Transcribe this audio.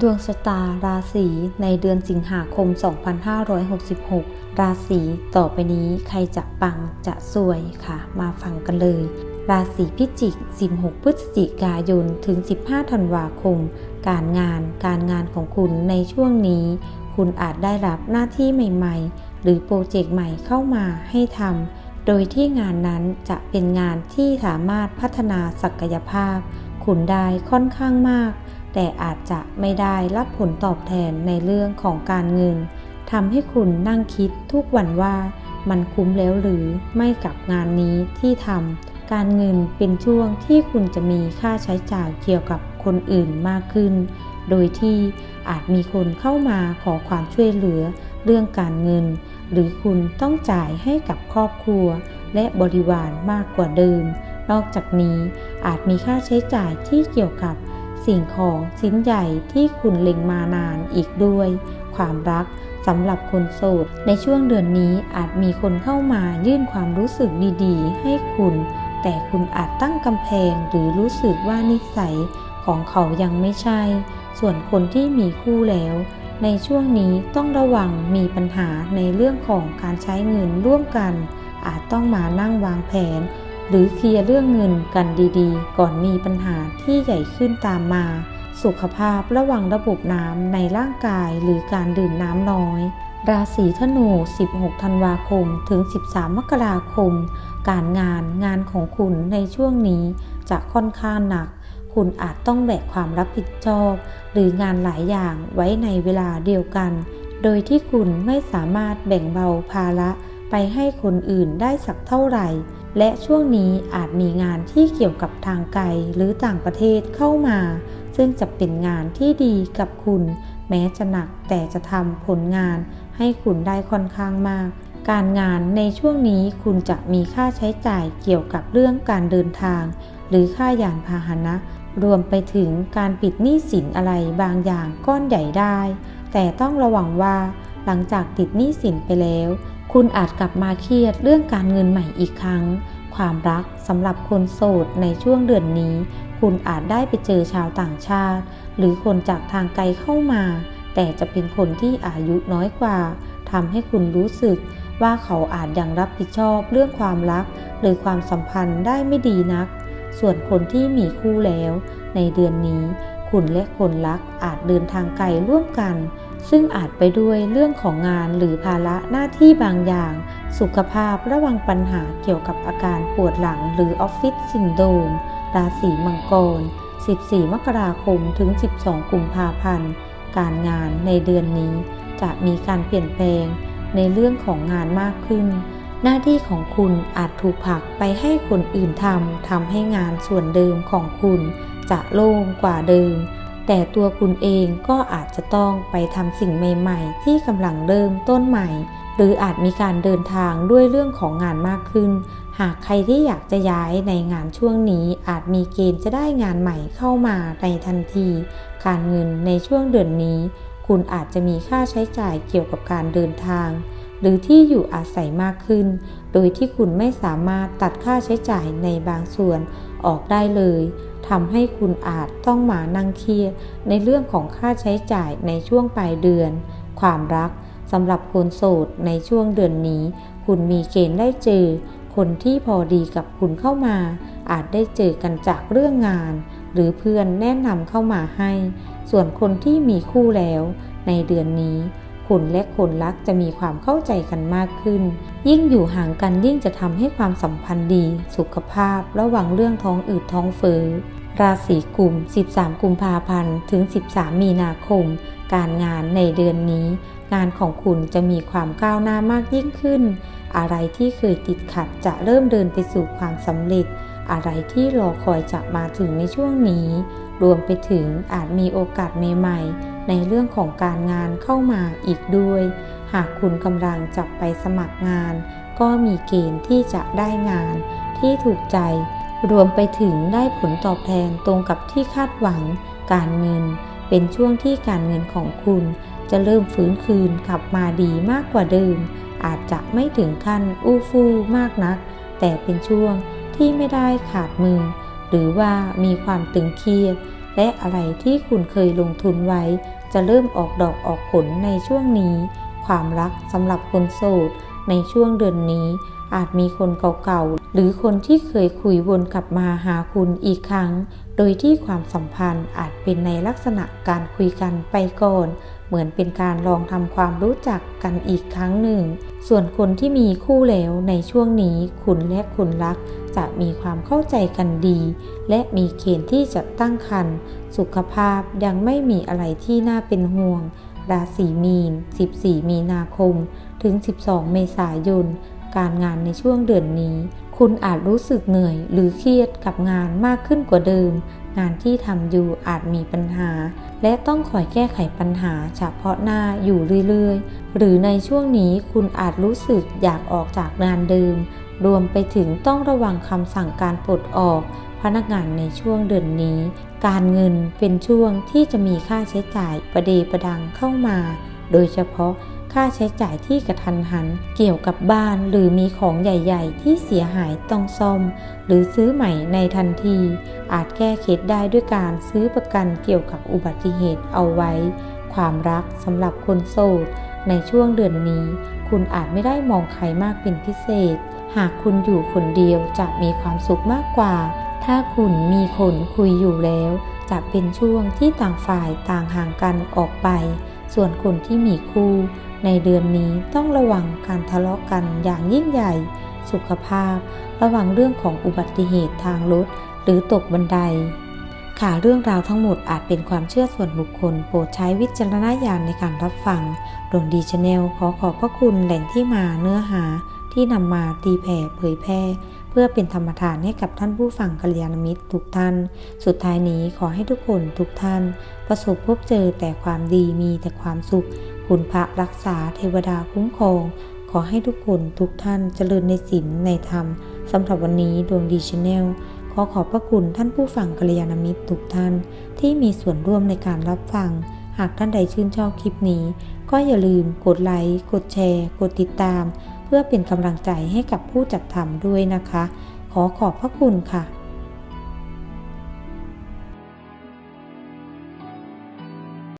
ดวงชะตาราศีในเดือนสิงหาคม 2566 ราศีต่อไปนี้ใครจะปังจะสวยค่ะ มาฟังกันเลย ราศีพิจิก 16 พฤศจิกายน ถึง 15 ธันวาคม การงานการงานของคุณในช่วงนี้ คุณอาจได้รับหน้าที่ใหม่ ๆ หรือโปรเจกต์ใหม่เข้ามาให้ทำโดยที่งานนั้นจะเป็นงานที่สามารถพัฒนาศักยภาพ คุณได้ค่อนข้างมาก แต่อาจจะไม่ได้รับผลตอบแทนในเรื่องของการเงินทำให้คุณนั่งคิดทุกวันว่ามันคุ้มแล้วหรือไม่กับงานนี้ที่ทำการเงินเป็นช่วงที่คุณจะมีค่าใช้จ่ายเกี่ยวกับคนอื่นมากขึ้น โดยที่อาจมีคนเข้ามาขอความช่วยเหลือเรื่องการเงิน หรือคุณต้องจ่ายให้กับครอบครัว และบริวารมากกว่าเดิม นอกจากนี้อาจมีค่าใช้จ่ายที่เกี่ยวกับ สิ่งของชิ้นใหญ่ที่คุณเล็งมานานอีกด้วย ความรักสำหรับคนโสด ในช่วงเดือนนี้อาจมีคนเข้ามายื่นความรู้สึกดีๆ ให้คุณ แต่คุณอาจตั้งกำแพงหรือรู้สึกว่านิสัยของเขายังไม่ใช่ ส่วนคนที่มีคู่แล้ว ในช่วงนี้ต้องระวังมีปัญหาในเรื่องของการใช้เงินร่วมกัน อาจต้องมานั่งวางแผน หรือเคลียร์เรื่องเงินกันดีๆ ก่อนมีปัญหาที่ใหญ่ขึ้นตามมา สุขภาพระวังระบบน้ำในร่างกายหรือการดื่มน้ำน้อย ราศีธนู 16 ธันวาคม ถึง 13 มกราคม การงานงานของคุณในช่วงนี้จะค่อนข้างหนัก คุณอาจต้องแบกความรับผิดชอบ หรืองานหลายอย่างไว้ในเวลาเดียวกัน โดยที่คุณไม่สามารถแบ่งเบาภาระ ไปให้คนอื่นได้สักเท่าไหร่ และช่วงนี้อาจมีงานที่เกี่ยวกับทางไกลหรือต่างประเทศเข้ามา ซึ่งจะเป็นงานที่ดีกับคุณ แม้จะหนักแต่จะทำผลงานให้คุณได้ค่อนข้างมาก การงานในช่วงนี้คุณจะมีค่าใช้จ่ายเกี่ยวกับเรื่องการเดินทาง หรือค่ายานพาหนะ รวมไปถึงการปิดหนี้สินอะไรบางอย่างก้อนใหญ่ได้ แต่ต้องระวังว่าหลังจากติดหนี้สินไปแล้ว คุณอาจกลับมาเครียดเรื่องการเงินใหม่อีกครั้ง ความรักสำหรับคนโสดในช่วงเดือนนี้ คุณอาจได้ไปเจอชาวต่างชาติ หรือคนจากทางไกลเข้ามา แต่จะเป็นคนที่อายุน้อยกว่าทำให้คุณรู้สึกว่าเขาอาจยังรับผิดชอบเรื่องความรัก หรือความสัมพันธ์ได้ไม่ดีนัก ส่วนคนที่มีคู่แล้ว ในเดือนนี้ คุณและคนรักอาจเดินทางไกลร่วมกัน ซึ่งอาจไปด้วยเรื่องของงานหรือภาระหน้าที่บางอย่าง สุขภาพระวังปัญหาเกี่ยวกับอาการปวดหลังหรือออฟฟิศซินโดรมราศีมังกร 14 มกราคมถึง 12 กุมภาพันธ์ การงานในเดือนนี้จะมีการเปลี่ยนแปลงในเรื่องของงานมากขึ้น หน้าที่ของคุณอาจถูกผลักไปให้คนอื่นทำทำให้งานส่วนเดิมของคุณจะโล่งกว่าเดิม แต่ตัวคุณเองก็อาจจะต้องไปทำสิ่งใหม่ๆ ที่กำลังเริ่มต้นใหม่ หรืออาจมีการเดินทางด้วยเรื่องของงานมากขึ้น หากใครที่อยากจะย้ายในงานช่วงนี้ อาจมีเกณฑ์จะได้งานใหม่เข้ามาในทันที การเงินในช่วงเดือนนี้ คุณอาจจะมีค่าใช้จ่ายเกี่ยวกับการเดินทาง หรือที่อยู่อาศัยมากขึ้น โดยที่คุณไม่สามารถตัดค่าใช้จ่ายในบางส่วนออกได้เลย ทำให้คุณอาจต้องมานั่งเครียดในเรื่องของค่าใช้จ่ายในช่วงปลายเดือน ความรักสำหรับคนโสดในช่วงเดือนนี้ คุณมีเกณฑ์ได้เจอ คนที่พอดีกับคุณเข้ามา อาจได้เจอกันจากเรื่องงาน หรือเพื่อนแนะนำเข้ามาให้ ส่วนคนที่มีคู่แล้ว ในเดือนนี้คุณและคนรักจะมีความเข้าใจกันมากขึ้น ยิ่งอยู่ห่างกันยิ่งจะทำให้ความสัมพันธ์ดี สุขภาพระวังเรื่องท้องอืดท้องเฟ้อ ราศีกุม 13 กุมภาพันธ์ ถึง 13 มีนาคม การงานในเดือนนี้ งานของคุณจะมีความก้าวหน้ามากยิ่งขึ้น อะไรที่เคยติดขัดจะเริ่มเดินไปสู่ความสำเร็จ อะไรที่รอคอยจะมาถึงในช่วงนี้ รวมไปถึงอาจมีโอกาสใหม่ๆ ในเรื่องของการงานเข้ามาอีกด้วย หากคุณกำลังจะไปสมัครงาน ก็มีเกณฑ์ที่จะได้งานที่ถูกใจ รวมไปถึงได้ผลตอบแทนตรงกับที่คาดหวัง การเงิน เป็นช่วงที่การเงินของคุณ จะเริ่มฟื้นคืนกลับมาดีมากกว่าเดิม อาจจะไม่ถึงขั้นอู้ฟู่มากนัก แต่เป็นช่วงที่ไม่ได้ขาดมือ หรือว่ามีความตึงเครียด และอะไรที่คุณเคยลงทุนไว้ จะเริ่มออกดอกออกผลในช่วงนี้ ความรักสำหรับคนโสดในช่วงเดือนนี้ อาจมีคนเก่าๆ หรือคนที่เคยคุยวนกลับมาหาคุณอีกครั้ง โดยที่ความสัมพันธ์อาจเป็นในลักษณะการคุยกันไปก่อน เหมือนเป็นการลองทำความรู้จักกันอีกครั้งหนึ่ง ส่วนคนที่มีคู่แล้วในช่วงนี้คุณและคุณรัก จะมีความเข้าใจกันดี และมีเกณฑ์ที่จะตั้งครรภ์สุขภาพยังไม่มีอะไรที่น่าเป็นห่วง ราศีมีน 14 มีนาคม ถึง 12 เมษายน การงานในช่วงเดือนนี้ คุณอาจรู้สึกเหนื่อยหรือเครียดกับงานมากขึ้นกว่าเดิม งานที่ทำอยู่อาจมีปัญหา และต้องคอยแก้ไขปัญหาเฉพาะหน้าอยู่เรื่อยๆ หรือในช่วงนี้คุณอาจรู้สึกอยากออกจากงานเดิม รวมไปถึงต้องระวังคำสั่งการปลดออกพนักงานในช่วงเดือนนี้ การเงินเป็นช่วงที่จะมีค่าใช้จ่ายประเดประดังเข้ามา โดยเฉพาะ ค่าใช้จ่ายที่กระทันหัน เกี่ยวกับบ้านหรือมีของใหญ่ๆ ที่เสียหายต้องซ่อม หรือซื้อใหม่ในทันที อาจแก้เคล็ดได้ด้วยการซื้อประกันเกี่ยวกับอุบัติเหตุเอาไว้ ความรักสำหรับคนโสด ในช่วงเดือนนี้ คุณอาจไม่ได้มองใครมากเป็นพิเศษ หากคุณอยู่คนเดียวจะมีความสุขมากกว่า ถ้าคุณมีคนคุยอยู่แล้ว จะเป็นช่วงที่ต่างฝ่ายต่างห่างกันออกไป ส่วนคนที่มีคู่ในเดือนนี้ต้องระวังการทะเลาะกันอย่างยิ่งใหญ่ สุขภาพ ระวังเรื่องของอุบัติเหตุทางรถหรือตกบันไดค่ะเรื่องราวทั้งหมดอาจเป็นความเชื่อส่วนบุคคล โปรดใช้วิจารณญาณในการรับฟัง ดวงดีชาแนลขอขอบพระคุณแหล่งที่มาเนื้อหาที่นำมาตีแผ่เผยแพร่ เพื่อเป็นธรรมทานให้กับท่านผู้ฟังกัลยาณมิตรทุกท่าน สุดท้ายนี้ขอให้ทุกคนทุกท่าน ประสบพบเจอแต่ความดีมีแต่ความสุข คุณพระรักษาเทวดาคุ้มครอง ขอให้ทุกคนทุกท่านเจริญในศีลในธรรมสำหรับวันนี้ดวงดีชาแนลขอขอบพระคุณท่านผู้ฟังกัลยาณมิตรทุกท่าน ที่มีส่วนร่วมในการรับฟัง หากท่านใดชื่นชอบคลิปนี้ ก็อย่าลืมกดไลค์กดแชร์ กดติดตาม เพื่อเป็นกำลังใจให้กับผู้จัดทำด้วยนะคะ ขอขอบพระคุณค่ะ